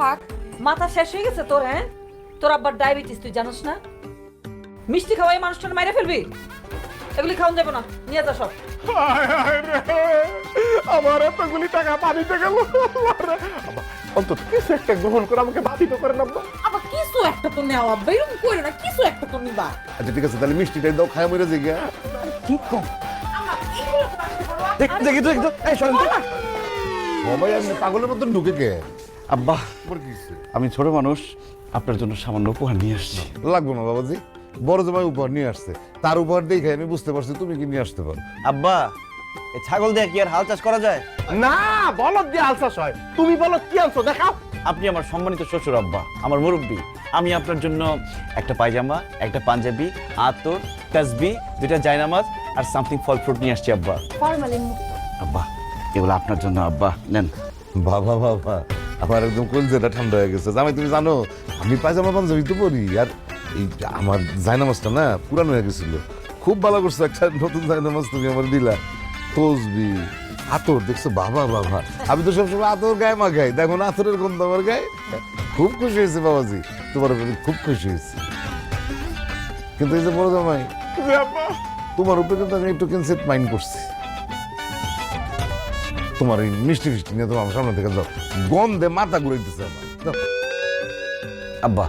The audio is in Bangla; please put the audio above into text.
থাক মাথা শেষ হয়ে গেছে তোর হ্যাঁ? তোর আব্বার ডায়াবেটিস তুই জানিস না? মিষ্টি খাওয়াই মানুষটার মাইরে ফেলবি? এগুলি খাওয়ান যাব না নিয়ে যা সব। আমার এতগুলি টাকা পানিতে গেল। অন্তত কিছু একটা গ্রহণ করে আমাকে বাধিত করে না। আবার কিছু একটা তো নেওয়া আব্বা এরকম করে না কিছু একটা তো নিবা। আচ্ছা ঠিক আছে তাহলে মিষ্টিটাই দাও খায় মরে গিয়া ঠিক কম? দেখ দেখি একটু এই শোনেন তো। বাবাই আপনি পাগলের মতন ঢুকে কে? আব্বা? আমি ছোট মানুষ আপনার জন্য সামান্য উপহার নিয়ে আসছি। লাগবে না বাবাজি। বড় জামাই উপহার নিয়ে আসছে। তার উপহার দেখে আমি বুঝতে পারছি তুমি কি নিয়ে আসতে পারো। আব্বা এই ছাগল দিয়ে কি আর হাল চাষ করা যায়? না বলদ দিয়ে হাল চাষ হয়। তুমি বলো কি আনছো? দেখাও। আপনি আমার সম্মানিত শ্বশুর আব্বা আমার মুরব্বী। আমি আপনার জন্য একটা পায়জামা একটা পাঞ্জাবি আতর তাসবি দুটা জায়নামাজ আর সামথিং ফল ফ্রুট নিয়ে আসছি আব্বা। আব্বা এগুলো আপনার জন্য আব্বা নেন। বাবা বাবা। আমার একদম কলজেটা ঠান্ডা হয়ে গেছে। জামাই তুমি জানো আমি পায়জামা পাঞ্জাবি তো পরি আর এই আমার জায়নামাজটা না পুরানো হয়ে গেছিল। খুব ভালো করছ একটা নতুন জায়নামাজ তুমি আমার দিলা। তসবি আতর দেখছ? বাবা বাবা। আমি তো সবসময় আতর গায়ে মা গাই দেখো না আতরের গন্ধ আমার গায়ে। খুব খুশি হয়েছে বাবাজি। তোমার উপরে খুব খুশি হয়েছে। কিন্তু এই যে বড় জামাই তোমার উপরে কিন্তু আমি একটু কিনসেট মাইন্ড করছি। তোমার এই মিষ্টি মিষ্টি নিয়ে তোমার সামনে থেকে যাও। গন্ধে মাথা ঘুরাইতেছে আমার। আব্বা।